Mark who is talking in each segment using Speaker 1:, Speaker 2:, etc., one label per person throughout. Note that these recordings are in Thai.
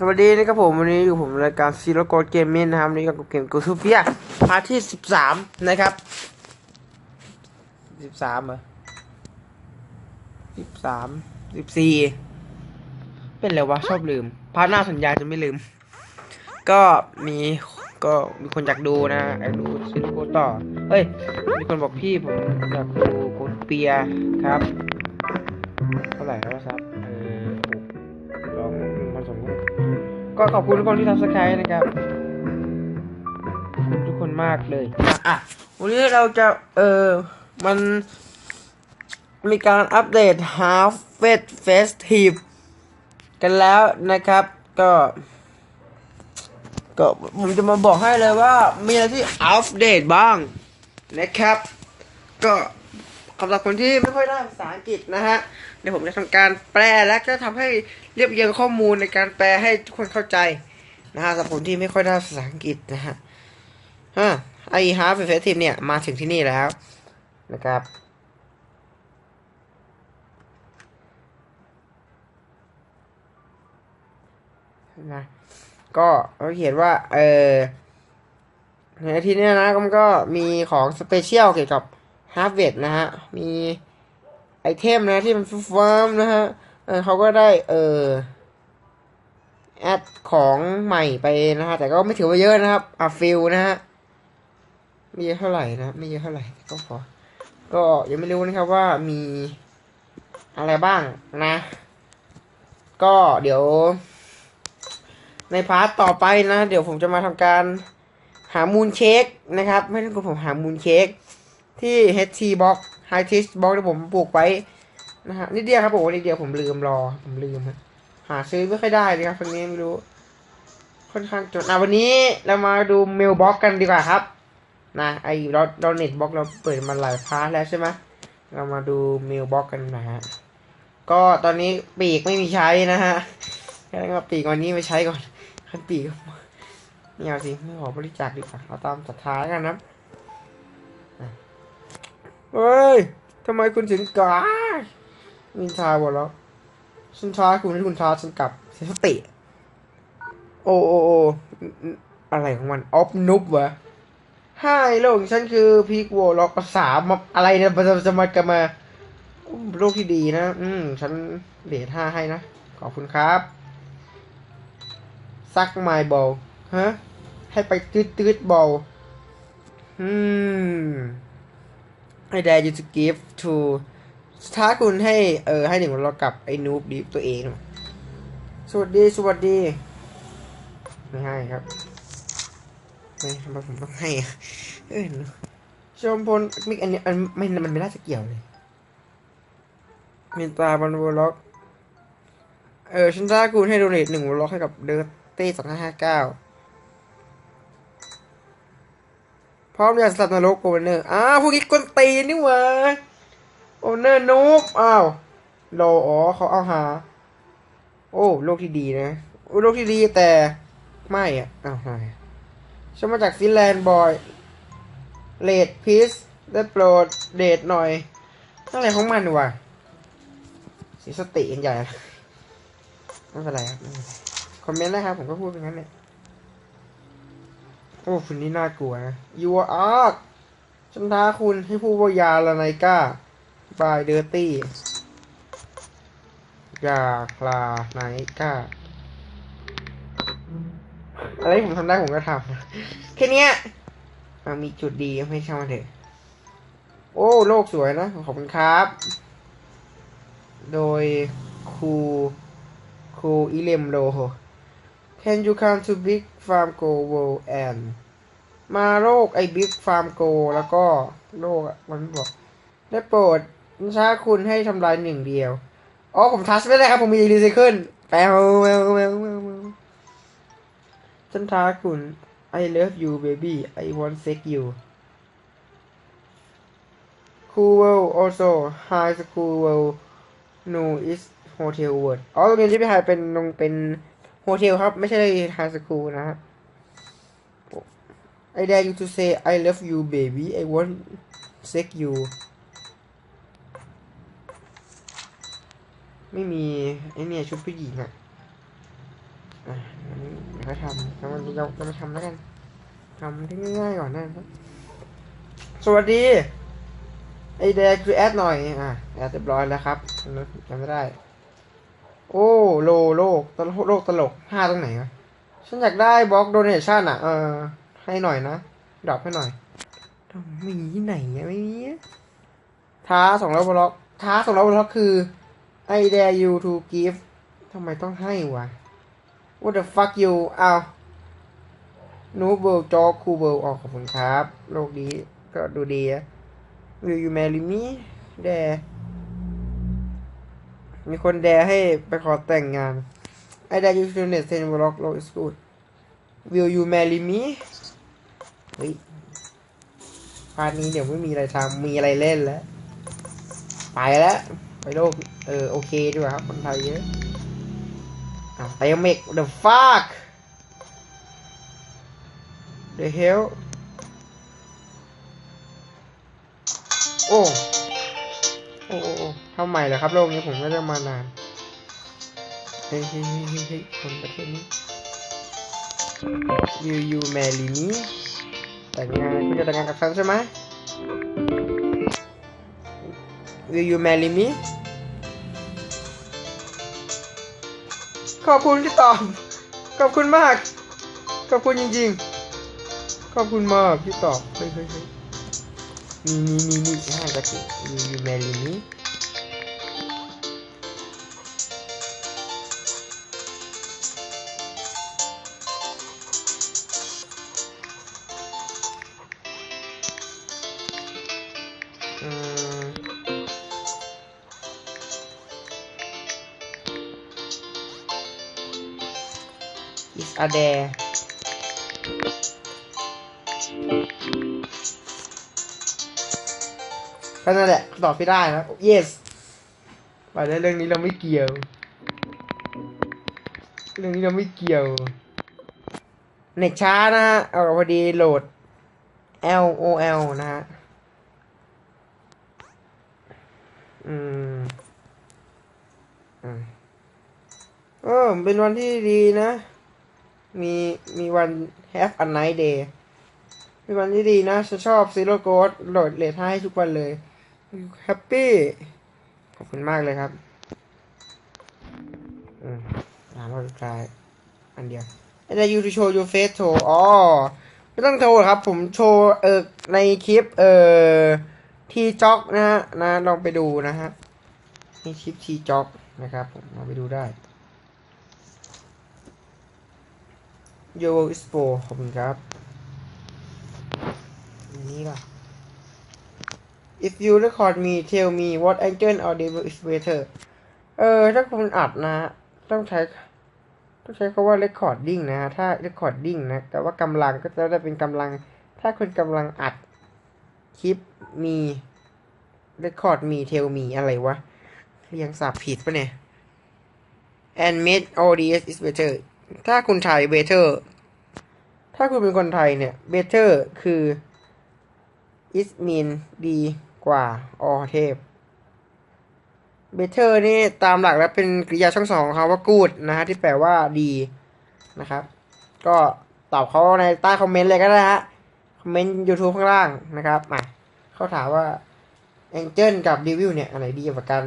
Speaker 1: สวัสดีนะครับผมวันนี้อยู่ผมรายการซีโรโกดเกมมิ่งนะครับวันนี้กับเกมกูทูเปียพาร์ทที่สิบสามนะครับสิบสามเหรอสิบสามสิบสี่เป็นไรวะชอบลืม พาร์ทหน้าสัญญาจะไม่ลืม ก็มีก็มีคนอยากดูนะอยากดูซีโรโกต่อเฮ้ยมีคนบอกพี่ผมอยากดูโกดเปียครับเท่าไหร่แล้วครับ ก็ขอบคุณทุกคนที่ทำสกายนะครับทุกคนมากเลยอะอะวันนี้เราจะเออมันมีการอัปเดต Half Fed Festive กันแล้วนะครับ ก็ก็ผมจะมาบอกให้เลยว่ามีอะไรที่อัปเดตบ้างนะครับ ก็ สำหรับคนที่ไม่ค่อยได้ภาษาอังกฤษนะฮะเดี๋ยวผมจะทำการแปลและจะทำให้เรียบเรียงข้อมูลในการแปลให้ทุกคนเข้าใจนะฮะสำหรับคนที่ไม่ค่อยได้ภาษาอังกฤษนะฮะฮะไอฮาร์ฟเฟสทีมเนี่ยมาถึงที่นี่แล้วนะครับนะก็เขาเขียนว่า เออในที่นี้นะมันก็มีของสเปเชียลเกี่ยวกับ ฮาร์เวดนะฮะ มีไอเทมนะที่มันฟ้ามนะฮะเออเขาก็ได้เออแอดของใหม่ไปนะฮะ แต่ก็ไม่ถือว่าเยอะนะครับอะฟิลนะฮะไม่เยอะเท่าไหร่นะไม่เยอะเท่าไหร่ก็พอก็ยังไม่รู้นะครับว่ามีอะไรบ้างนะ ก็เดี๋ยว ในพาร์ทต่อไปนะ เดี๋ยวผมจะมาทำการหามูลเค้กนะครับ ไม่ต้องกลัวผมหามูลเค้ก ที่ HT Box High Tech Box ที่ผมปลูกไว้นะฮะนิดเดียวครับผมนิดเดียวผมลืมรอ ผมลืมฮะหาซื้อไม่ค่อยได้เลยครับตรงนี้ไม่รู้ ค่อนข้างจนอะวันนี้เรามาดูเมลบ็อกกันดีกว่าครับ นะไอเราเราเน็ตบ็อกเราเปิดมาหลายพาร์ทแล้วใช่ไหมเรามาดูเมลบ็อกกันนะฮะก็ตอนนี้ปีกไม่มีใช้นะฮะแค่นั้นก็ปีกวันนี้ไปใช้ก่อนขันปีกไม่เอาสิไม่ขอบริจาคดีกว่าเอาตามศรัทธาแล้วกันนะ เฮ้ยทำไมคุณถึงกามินทาหมดแล้วฉันท้าคุณให้คุณท้าฉันกลับเสติ โอโอโออะไรของมันออฟนุบวะห้าโลกฉันคือพีกโวล็อกสามอะไรเนี่ยจะจะมากันมาโลกที่ดีนะ อืม ฉันเดทห้าให้นะ ขอบคุณครับซักไมบอลฮะ ให้ไปตืดตืดบอลอืม I dare you to give to ท้าคุณให้เออให้หนึ่งเรากับไอ้นูบดีตัวเอง สวัสดีสวัสดี ไม่ให้ครับ ไม่ทำไมผมต้องให้เออชมพลมิกอันนี้อันไม่มันไม่น่าจะเกี่ยวเลยมินตาบันวอล็อก เออฉันท้าคุณให้โดเนทหนึ่งวอลล็อกให้กับเดอร์ตี้สองห้าห้าเก้า พร้อมอยากสลับนรกโอเนอร์อ้าวพวกนี้กวนตีนนี่หวะโอเนอร์นูบอ้าวโลอ๋อเขาเอาหา โอ้โลกที่ดีนะโลกที่ดีแต่ไม่อะอ้าวไม่ฉันมาจากฟินแลนด์บอยเลดพีซได้โปรดเดทหน่อยอะไรของมันวะสีสติกันใหญ่ไม่เป็นไรครับคอมเมนต์นะครับ ผมก็พูดเป็นงั้นเนี่ย โอ้คุณนี่น่ากลัวนะ You are ฉันท้าคุณให้พูดว่ายาละไนก้าบายเดอร์ตี้ยาคลาไนก้าอะไรผมทำได้ผมก็ทำแค่นี้มันมีจุดดีไม่ใช่มันเถอะ โอ้ โลกสวยนะ ขอบคุณครับ โดยครูครูอิเลมโล Can you come to Big Farm Go World and มาโลกไอ้ Big Farm Go แล้วก็โลกมันบอกได้โปรดช้าคุณให้ทำลายหนึ่งเดียว อ๋อ ผมทัชไม่ได้ครับ ผมมีรีไซเคิลแปลวแววแววแววแวฉันท้าคุณ I love you baby I want sex you Cool world also high school world no is hotel world อ๋อโรงเรียนที่พี่ไฮเป็นโรงเป็น โฮเทลครับ ไม่ใช่ไฮสคูลนะฮะ I dare you to say I love you baby I want sex you ไม่มี ไอเนี่ยชุดผู้หญิงอะอะเดี๋ยวก็ทำแล้วมันเราเรามาทำแล้วกันทำที่ง่ายๆก่อนนะครับ สวัสดี ไอแดงคือแอดหน่อย อะ แอดเรียบร้อยแล้วครับจำไม่ได้ โอ้โลโลกตลกโลกตลกห้าตรงไหนวะฉันอยากได้บล็อกโดเนชั่นอะ เออ ให้หน่อยนะดรอปให้หน่อยมีที่ไหนอะไม่มีท้าสองร้อยบล็อกท้าสองร้อยบล็อกคือ I dare you to give ทำไมต้องให้วะ What the fuck you อ้าวนูเบิลจอคูเบิลออกขอบคุณครับ โลกนี้ก็ดูดีอะ Will you marry me แด มีคนแดให้ไปขอแต่งงาน I dare you to donate ten block low is good Will you marry me เฮ้ยพาร์ทนี้เดี๋ยวไม่มีอะไรทำมีอะไรเล่นแล้ว ไปแล้ว ไปโลก เออ โอเคดีกว่าครับคนไทยเยอะอะเตะเมก the fuck the hell โอ้ อ้โอ้โอ้ทำใหม่เหรอครับโลกนี้ผมไม่ได้มานานเฮ้ยเฮ้ยเฮ้ยเฮ้ยคนประเทศนี้ Will you marry me แต่งงานคุณจะแต่งงานกับฉันใช่ไหม Will you marry me ขอบคุณที่ตอบ ขอบคุณมาก ขอบคุณจริงๆ ขอบคุณมากที่ตอบ เฮ้ยเฮ้ยเฮ้ยนี่นี่นี่นี่ห้ากะทิ Will you marry me is a there ก็นั่นแหละตอบไม่ได้นะ yes ไปแล้วเรื่องนี้เราไม่เกี่ยว เรื่องนี้เราไม่เกี่ยวเน็ตช้านะฮะเอาพอดีโหลด L O L นะฮะ อืมอืมเออเป็นวันที่ดีนะ มีมีวัน have a nice day เป็นวันที่ดีนะฉันชอบ Zero Ghost โหลดเลทให้ทุกวันเลยแฮปปี้ขอบคุณมากเลยครับอืมถามว่าสุดท้ายอันเดียว And you to show your face โชว์อ๋อไม่ต้องโชว์หรครับ ผมโชว์เออในคลิป เออที่จ็อกนะฮะนะลองไปดูนะฮะในคลิปทีจ็อกนะครับ ผมลองไปดูได้ Yo is p o ขอบคุณครับนนี้ล่ะ If you record me tell me what angle or devil is better เออ ถ้าคุณอัดนะฮะต้องใช้ ต้องใช้คำว่า recording นะฮะถ้า recording นะ แต่ว่ากำลังก็จะได้เป็นกำลัง ถ้าคุณกำลังอัด คลิปมี record me tell me อะไรวะ เรียงสับผิดปะเนี่ย and made ODS is better ถ้าคุณไทย better ถ้าคุณเป็นคนไทยเนี่ย better คือ is mean ดีกว่า or เทพ better นี่ตามหลักแล้วเป็นกริยาช่องสองของเขาว่า good นะฮะที่แปลว่าดีนะครับ ก็ตอบเขาในใต้คอมเมนต์เลยก็ได้ฮะ คอมเมนต์ YouTube ข้างล่างนะครับมาเขาถามว่า Angel กับ Devil เนี่ย อันไหนดีกว่ากัน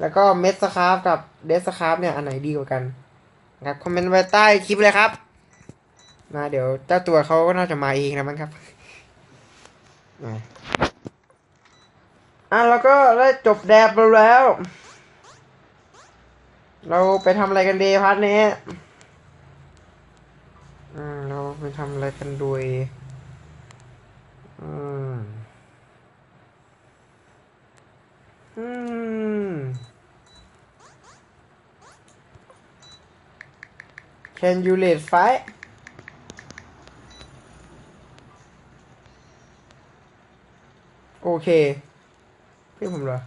Speaker 1: แล้วก็ m e s c r a f t กับ d e s c r a f t เนี่ย อันไหนดีกว่ากัน ครับคอมเมนต์ไว้ใต้คลิปเลยครับนะเดี๋ยวเจ้าตัวเขาก็น่าจะมาเองนะมั้งครับอะแล้วก็ได้จบแดบไปแล้ว เราไปทำอะไรกันดีพาร์ทนี้อืมเราไปทำอะไรกันโดยอืมอืม Can you lead fight โอเคพี่ผมเหรอ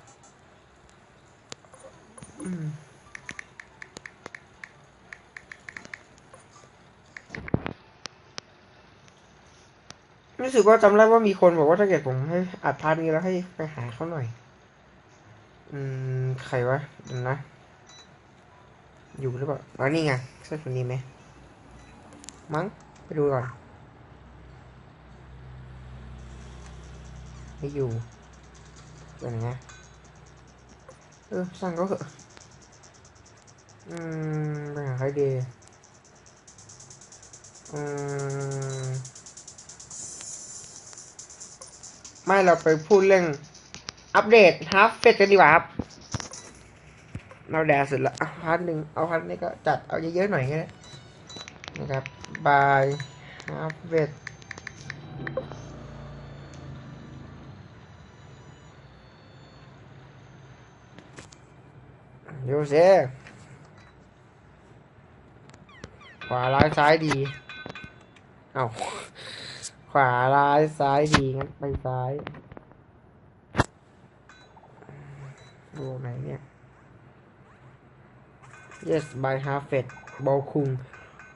Speaker 1: รู้สึกว่าจำได้ว่ามีคนบอกว่าถ้าเกิดผมให้อัดพาร์ทนี้แล้วให้ไปหาเขาหน่อย อืม ใครวะดินะ อยู่หรือเปล่าอ๋อนี่ไงใช่คนนี้ไหมมั้งไปดูก่อนไม่อยู่ไปไหนอะเออสั่งก็เถอะอืมไปหาใครดีอืมไม่เราไปพูดเรื่องอัปเดตฮาร์ฟเฟสกันดีกว่าครับ เราแดดเสร็จแล้วอะพันหนึ่งเอาพันนี้ก็จัดเอาเยอะๆหน่อยก็ได้นะครับบายฮาร์ฟเฟสดูสิขวาร้ายซ้ายดี เอาขวาร้ายซ้ายดีงั้นไปซ้ายดูไหนเนี่ย yes by Harvard โบคุง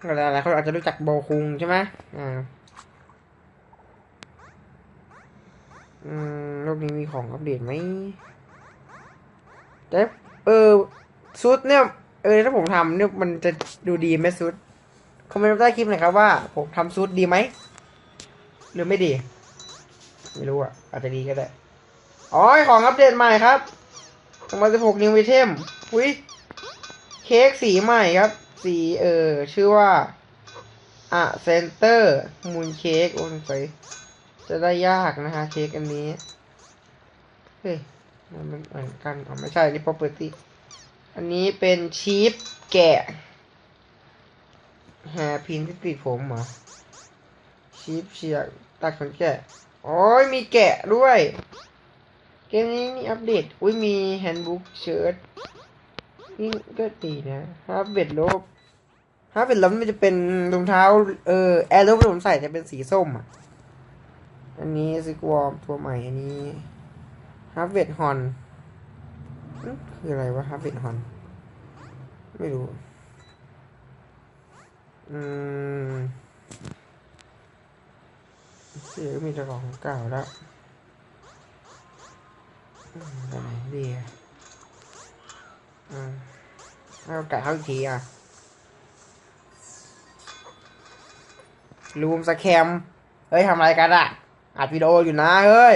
Speaker 1: หลายๆคนอาจจะรู้จักโบคุงใช่ไหมอ่าอืมโลกนี้มีของอัปเดตไหมแต่เออซุดเนี่ย เออถ้าผมทำเนี่ยมันจะดูดีไหมซุดคอมเมนต์ใต้คลิปหน่อยครับว่า ผมทำซุดดีไหมหรือไม่ดี ไม่รู้อะ อาจจะดีก็ได้ อ๋อ ของอัปเดตใหม่ครับสองพันสิบหกนิวไอเทมอุ้ย เค้กสีใหม่ครับ สีเออชื่อว่าอะเซนเตอร์มูนเค้กโอ้สงสัยจะได้ยากนะฮะเค้กอันนี้ เฮ้ย มันมันเหมือนกันอ๋อไม่ใช่นี่ property อันนี้เป็นชีฟแกะแฮพินที่ติดผมเหรอชีฟเชียร์ตัดขนแกะโอ้ยมีแกะด้วย เกมนี้นี่อัปเดต อุ้ยมีแฮนด์บุ๊กเชิ้ต นี่ก็ดีนะฮาร์เบ็ดลบฮาร์เบ็ดลบมันจะเป็นรองเท้า เออแอร์ลบที่ผมใส่จะเป็นสีส้มอะ อันนี้ซิกวอร์มตัวใหม่อันนี้ฮาร์เบ็ดฮอนคืออะไรวะฮาร์เบ็ดฮอนไม่รู้ อืมเสียมีแต่ของเก่าแล้วอืมไปไหนดีอะ อืมให้โอกาสเข้าอีกทีอะรูมสแคม เฮ้ยทำอะไรกันอะ อัดวิดีโออยู่นะ เฮ้ย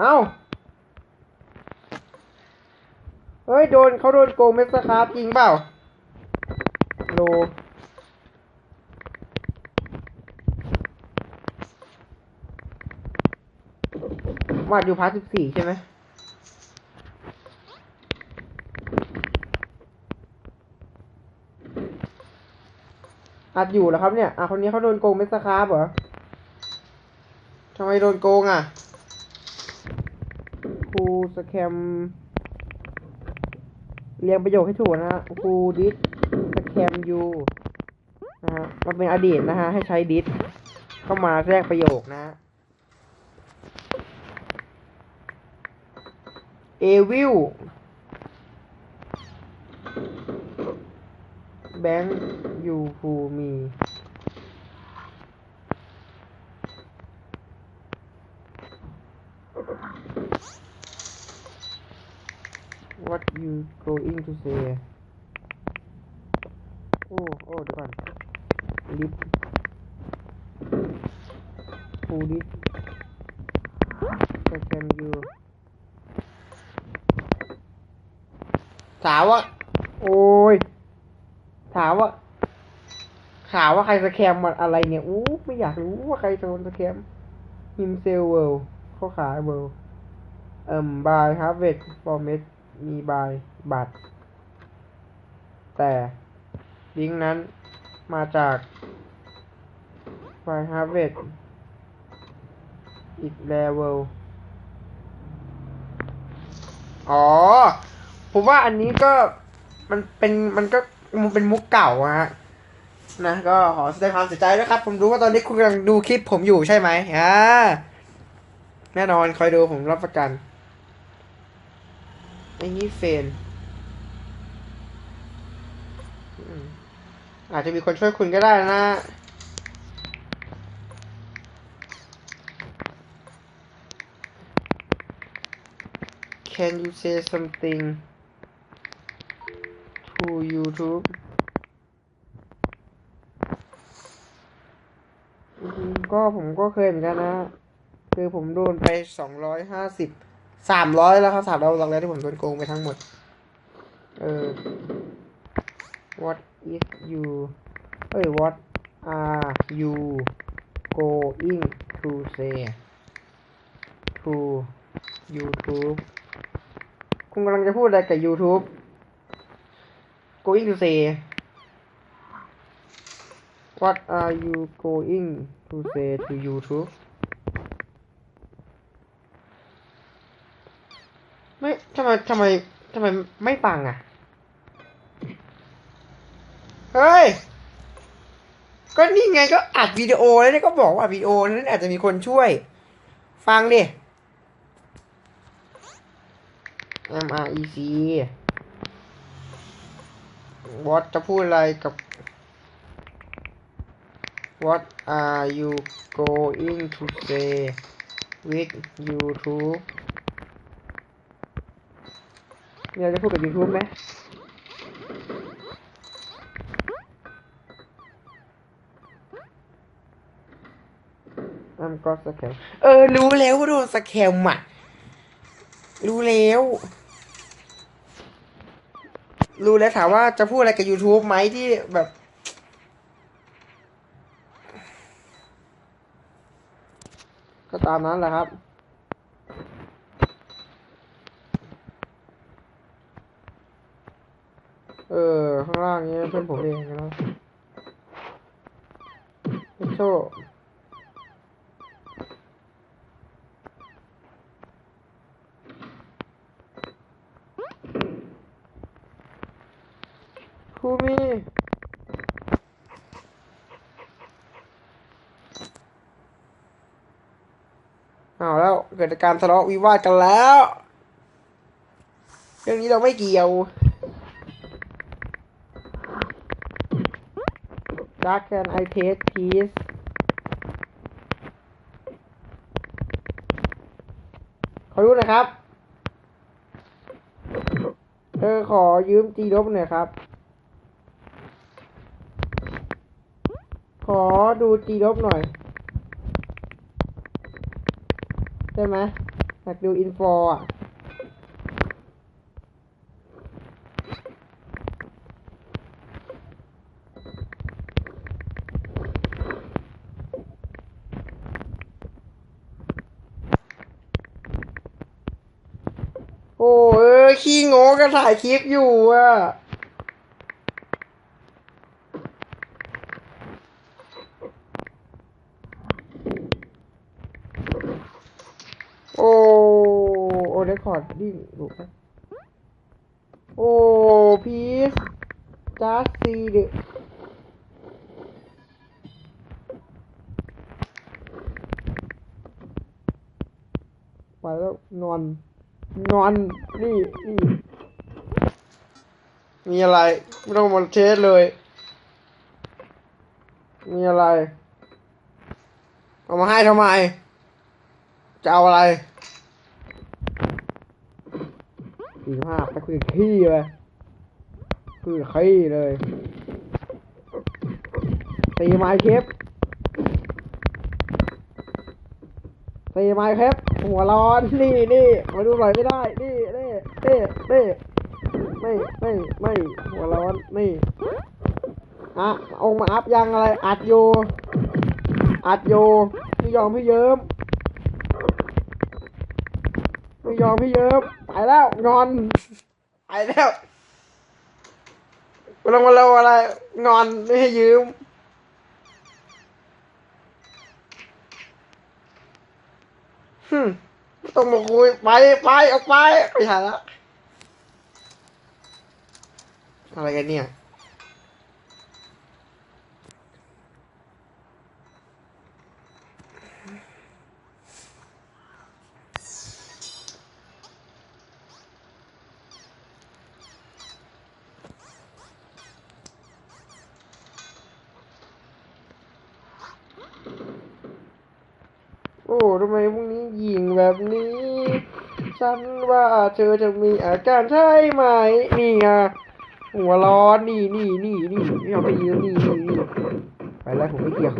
Speaker 1: เอ้า เฮ้ย โดนเขาโดนโกงเมสคาร์จริงเปล่า โล วาดอยู่พาร์ทสิบสี่ใช่ไหมอัดอยู่แล้วครับเนี่ยอะคนนี้เขาโดนโกงเมสคาร์เหรอทำไมโดนโกงอะครูสแคมเรียงประโยคให้ถูกนะฮะครูดิสสแคมยูนะฮะมันเป็นอดีตนะฮะ ให้ใช้ดิสเข้ามาแทรกประโยคนะฮะ เอวิลแบงค์ยูฟูมี what you going to say โอ้โอ้เดี๋ยวก่อนลิฟฟูดิสสแกนยู ถามว่า โอ้ย ถามว่าถามว่าใครสแคมมันอะไรเนี่ยอู้ไม่อยากรู้ว่าใครโดนสแคมฮิมเซลเวิลเขาขายเวิลเอ่มบายฮาร์เวดฟอร์เมตมีบายบัตร แต่ลิงก์นั้นมาจากไฟฮาร์เวดอีกเลเวลอ๋อ ผมว่าอันนี้ก็มันเป็นมันก็มันเป็นมุกเก่าอะฮะนะก็ขอแสดงความเสียใจด้วยครับ ผมรู้ว่าตอนนี้คุณกำลังดูคลิปผมอยู่ใช่ไหมอ่าแน่นอนคอยดูผมรับประกันไอ้นี่เฟนอืมอาจจะมีคนช่วยคุณก็ได้นะ can you say something to YouTube จริงๆก็ผมก็เคยเหมือนกันนะ คือผมโดนไปสองร้อยห้าสิบสามร้อยแล้วครับสามร้อยหลักแล้วที่ผมโดนโกงไปทั้งหมด เออ what is you เอ้ย what are you going to say to YouTube คุณกำลังจะพูดอะไรกับ YouTube going to say what are you going to say to YouTube ไม่ทำไมทำไมทำไมไม่ฟังอะ เฮ้ย ก็นี่ไงก็อัดวิดีโอแล้วก็บอกว่าอัดวิดีโอนั้นอาจจะมีคนช่วย ฟังดิ M R E C What จะพูดอะไรกับ What are you going to say with YouTube มีอะไรจะพูดกับ YouTube ไหมอัมก็สแคมเออ รู้แล้วว่าโดนสแคมอะ รู้แล้ว รู้แล้วถามว่าจะพูดอะไรกับ YouTube ไหมที่แบบ ก็ตามนั้นแหละครับ เออ ข้างล่างนี้เพื่อนผมเองนะโชว์ ครูมี เอาแล้วเกิดการทะเลาะวิวาทกันแล้ว เรื่องนี้เราไม่เกี่ยว Dark can I taste please ขอรู้นะครับเออขอยืมจีลบหน่อยครับ ขอดูจีลบหน่อย ได้ไหมอยากดูอินฟอร์อะโอ้เออขี้โง่ก็ถ่ายคลิปอยู่อะ โอ้โอร์ดดิ้งถูกไโอ้พีสจัสซีเดไปแล้วนอน นอน นี่นี่มีอะไร ไม่ต้องมาเทสเลย มีอะไร เอามาให้ทำไม จะเอาอะไร สี่ห้าไปคุยกับขี้เลยคุยกับขี้เลยตีไม้เคปตีไม้เคปหัวร้อนนี่นี่มาดูหน่อยไม่ได้ นี่นี่นี่นี่ไม่ไม่ไม่หัวร้อนนี่อะอามาอัพยังอะไร อัดโยอัดโยพี่ยอมพี่เยิ้มไม่ยอมพี่เยิบ ไปแล้วงอน ไปแล้วมาลงมาเราอะไร งอนไม่ให้ยืม ฮึมไม่ต้องมาคุย ไปไปออกไปไม่ใช่แล้วอะไรกันเนี่ย ทำไมพวกนี้ยิงแบบนี้ ฉันว่าเธอจะมีอาการใช่ไหม นี่ไงหัวร้อนนี่นี่นี่นี่ไม่เอาไปยืมนี่นี่นี่ไปแล้วผมไม่เกี่ยว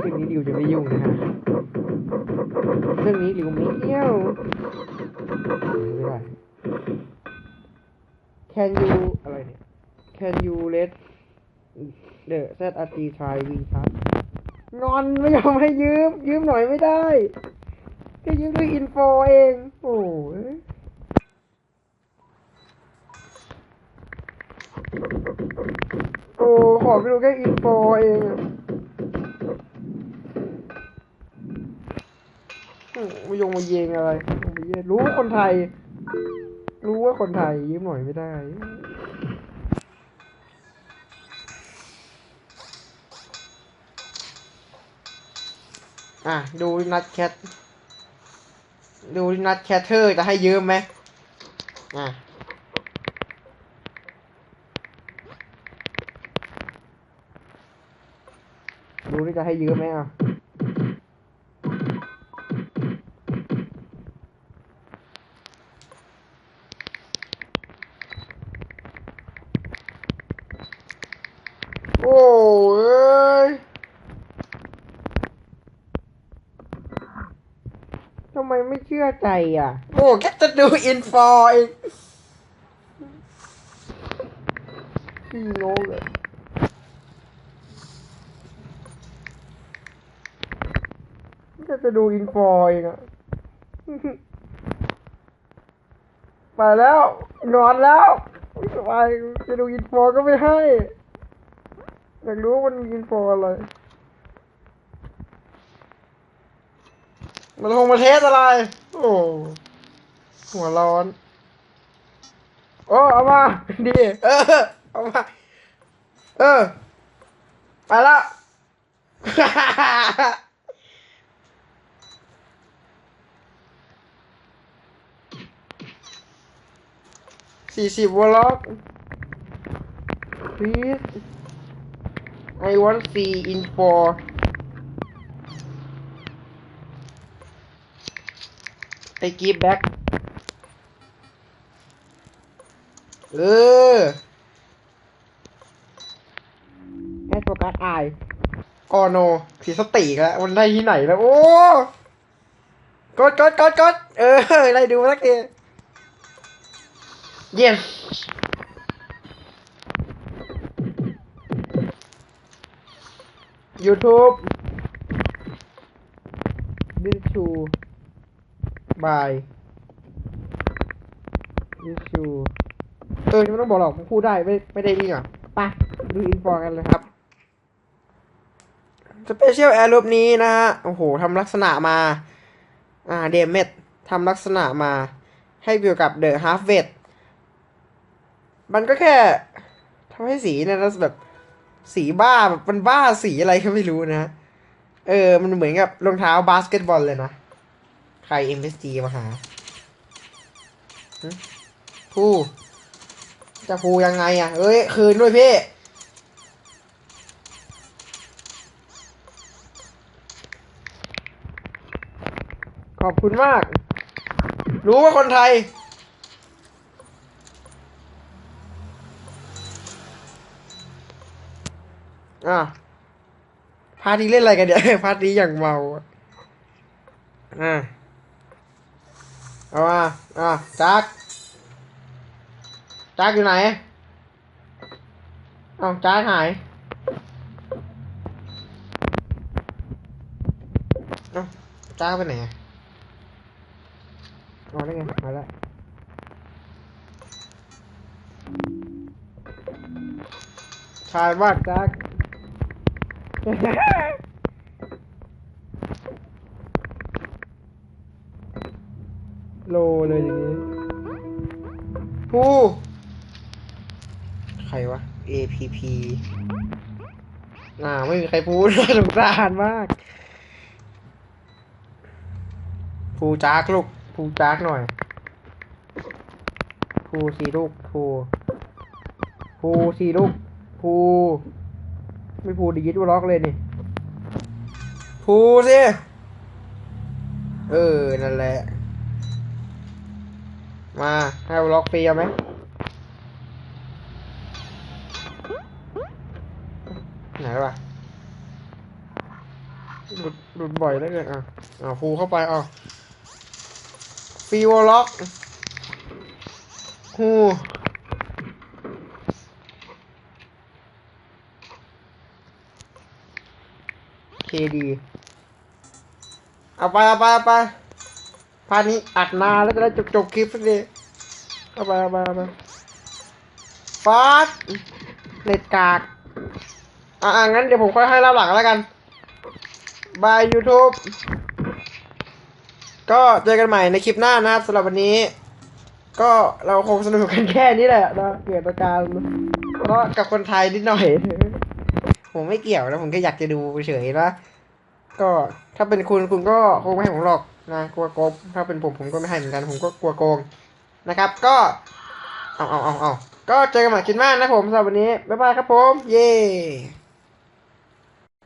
Speaker 1: เรื่องนี้ดิวจะไม่ยุ่งนะฮะเรื่องนี้ดิวไม่เกี่ยวไม่ได้ Can you อะไรเนี่ย Can you let the ZRT try wing chat งอนไม่ยอมให้ยืม ยืมหน่อยไม่ได้แค่ยืมด้วยอินโฟเอง โอ้ยโอ้ขอไปดูแค่อินโฟเองอะอืมายงมาเยงอะไรมาเยงรู้ว่าคนไทย รู้ว่าคนไทยยืมหน่อยไม่ได้ อะดูนัดแคทดูนัดแคทเธอร์จะให้ยืมไหมอะดูนี่จะให้ยืมไหมอะ โอ้ย ทำไมไม่เชื่อใจอะ โอ้แค่จะดูอินฟอเองพี่โง่เลยแค่จะดูอินฟอเองอะไปแล้วนอนแล้วไปจะดูอินฟอก็ไม่ให้ อยากรู้มันอินฟออะไร มาลงมาเทสอะไร โอ้หัวร้อน โอ้เอามาดี เออ เอามา เออ ไปล้วสี่สิบวอลล็อก please I want see info ไอ้กีบแบ็กเออแอดโฟกัสไอออโนผิดสติอีกแล้ว มันได้ที่ไหนแล้ว โอ้กดกดกดกดเออไล่ดูมาสักที yes YouTube this to by this to เออไม่ต้องบอกหรอกผมพูดได้ไม่ไม่ได้นี่หรอไปดูอินฟอกันเลยครับสเปเชียลแอร์รูปนี้นะฮะ โอ้โหทำลักษณะมา อ่าเดมเมดทำลักษณะมา ให้เกี่ยวกับเดอะฮาร์ฟเวดมันก็แค่ทำให้สีเนี่ยนะแบบสีบ้าแบบมันบ้าสีอะไรก็ไม่รู้นะ เออ มันเหมือนกับรองเท้าบาสเกตบอลเลยนะ ใคร MSG มาหาหึผู้จะพูยังไงอะ เอ้ย คืนด้วยพี่ ขอบคุณมาก รู้ว่าคนไทย อะ พาร์ทนี้เล่นอะไรกันเนี่ย พาร์ทนี้อย่างเมา อะ เอามาอะจักจักอยู่ไหนเอาจักหายเอาจักไปไหนอะเอาได้ไงมาแล้วชายว่าจัก โลเลยอย่างนี้ผู้ใครวะ APP อ่าไม่มีใครพูดน่าสงสารมากภูจากลูกภูจากหน่อยภูสีลูกภูภูสีลูกภูไม่ภูดีดวล็อกเลยนี่ภูสิ เออ นั่นแหละ มาให้ล็อกฟรีเอาไหมไหนวะหลุดหลุดบ่อยแล้วเกินอะอ่าฟูเข้าไปอะฟรีวอลล็อกฮูเคดีเอาไปเอาไปเอาไปานี้อัดนานแล้วจะได้จบจบคลิปสักทีเอาไปเอาไปเอาฟาดเน็ตกากอะอะงั้นเดี๋ยวผมค่อยให้รอบหลังแล้วกันบาย YouTube ก็เจอกันใหม่ในคลิปหน้านะครับสำหรับวันนี้ ก็เราคงสนุกกันแค่นี้แหละนะเกี่ยวกับการก็กับคนไทยนิดหน่อย ผมไม่เกี่ยวนะผมแค่อยากจะดูเฉยนะก็ถ้าเป็นคุณคุณก็คงไม่ให้ผมหรอก นะกลัวโกงถ้าเป็นผมผมก็ไม่ให้เหมือนกันผมก็กลัวโกงนะครับ ก็เอาเอาเอาเอาก็เจอกันใหม่คลิปหน้านะผมสำหรับวันนี้บ๊ายบายครับผม เย้